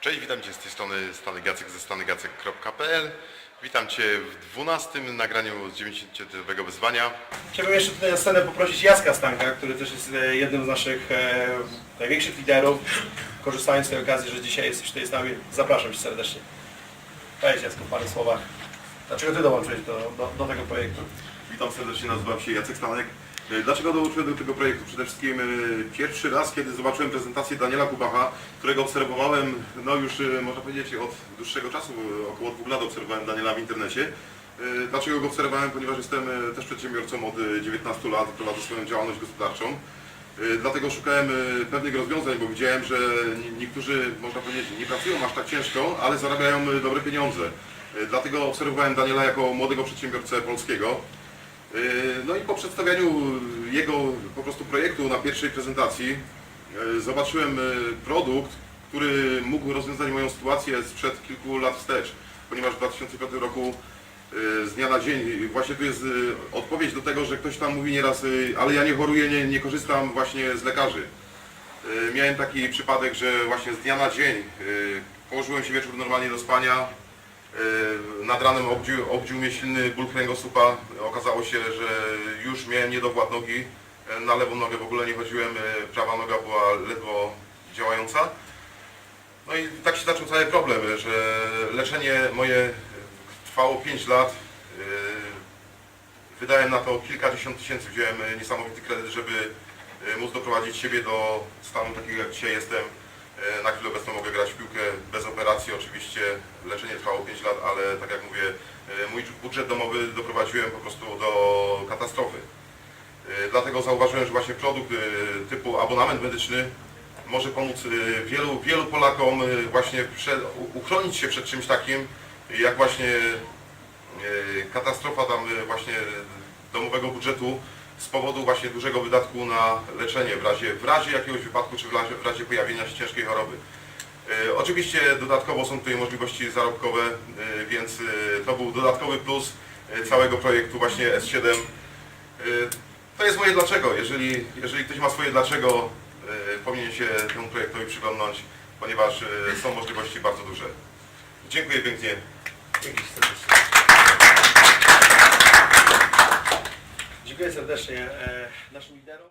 Cześć, witam Cię z tej strony Stany Gacek ze stanygacek.pl. Witam Cię w 12 nagraniu z 90 wyzwania. Chciałbym jeszcze tutaj na scenę poprosić Jacka Stanka, który też jest e, jednym z naszych e, największych liderów. Korzystając z tej okazji, że dzisiaj jesteś tutaj z nami, zapraszam Cię serdecznie. Cześć Jacku, w parę słowach. Dlaczego Ty dołączyłeś do, do, do tego projektu? Witam serdecznie, nazywam się Jacek Stanek. E, Dlaczego dołączyłem do tego projektu? Przede wszystkim e, pierwszy raz, kiedy zobaczyłem prezentację Daniela Kubacha, którego obserwowałem, no już e, można powiedzieć od dłuższego czasu, około dwóch lat obserwowałem Daniela w internecie. Dlaczego go obserwowałem? Ponieważ jestem też przedsiębiorcą od e, 19 lat, prowadzę swoją działalność gospodarczą. Dlatego szukałem pewnych rozwiązań, bo widziałem, że nie- niektórzy, można powiedzieć, nie pracują aż tak ciężko, ale zarabiają dobre pieniądze. Dlatego obserwowałem Daniela jako młodego przedsiębiorcę polskiego. Yy, No i po przedstawianiu jego po prostu projektu na pierwszej prezentacji yy, zobaczyłem yy, produkt, który mógł rozwiązać moją sytuację sprzed kilku lat wstecz, ponieważ w 2005 roku z dnia na dzień właśnie tu jest odpowiedź do tego, że ktoś tam mówi nieraz, ale ja nie choruję, nie, nie korzystam właśnie z lekarzy. Miałem taki przypadek, że właśnie z dnia na dzień położyłem się wieczór normalnie do spania, Nad ranem obdził, obdził mnie silny ból kręgosłupa. Okazało się, że już miałem niedowład nogi. Yy, Na lewą nogę w ogóle nie chodziłem, yy, prawa noga była ledwo działająca. No i tak się zaczął cały problem, że leczenie moje trwało 5 lat. Yy, Wydałem na to kilkadziesiąt tysięcy, wziąłem yy, niesamowity kredyt, żeby yy, móc doprowadzić siebie do stanu takiego jak dzisiaj jestem. Na chwilę obecną mogę grać w piłkę bez operacji oczywiście. Leczenie trwało 5 lat, ale tak jak mówię, e, mój budżet domowy doprowadziłem po prostu do katastrofy. E, Dlatego zauważyłem, że właśnie produkt e, typu abonament medyczny może pomóc wielu, wielu Polakom właśnie przed, uchronić się przed czymś takim, jak właśnie katastrofa tam właśnie domowego budżetu z powodu właśnie dużego wydatku na leczenie w razie, w razie jakiegoś wypadku czy w razie, w razie pojawienia się ciężkiej choroby. E, Oczywiście dodatkowo są tutaj możliwości zarobkowe, e, więc e, to był dodatkowy plus całego projektu właśnie S7. E, To jest moje dlaczego. Jeżeli, jeżeli ktoś ma swoje dlaczego, powinien się temu projektowi przyglądnąć, ponieważ są możliwości bardzo duże. Dziękuję pięknie. Dzięki serdecznie. Dziękuję serdecznie naszym liderom.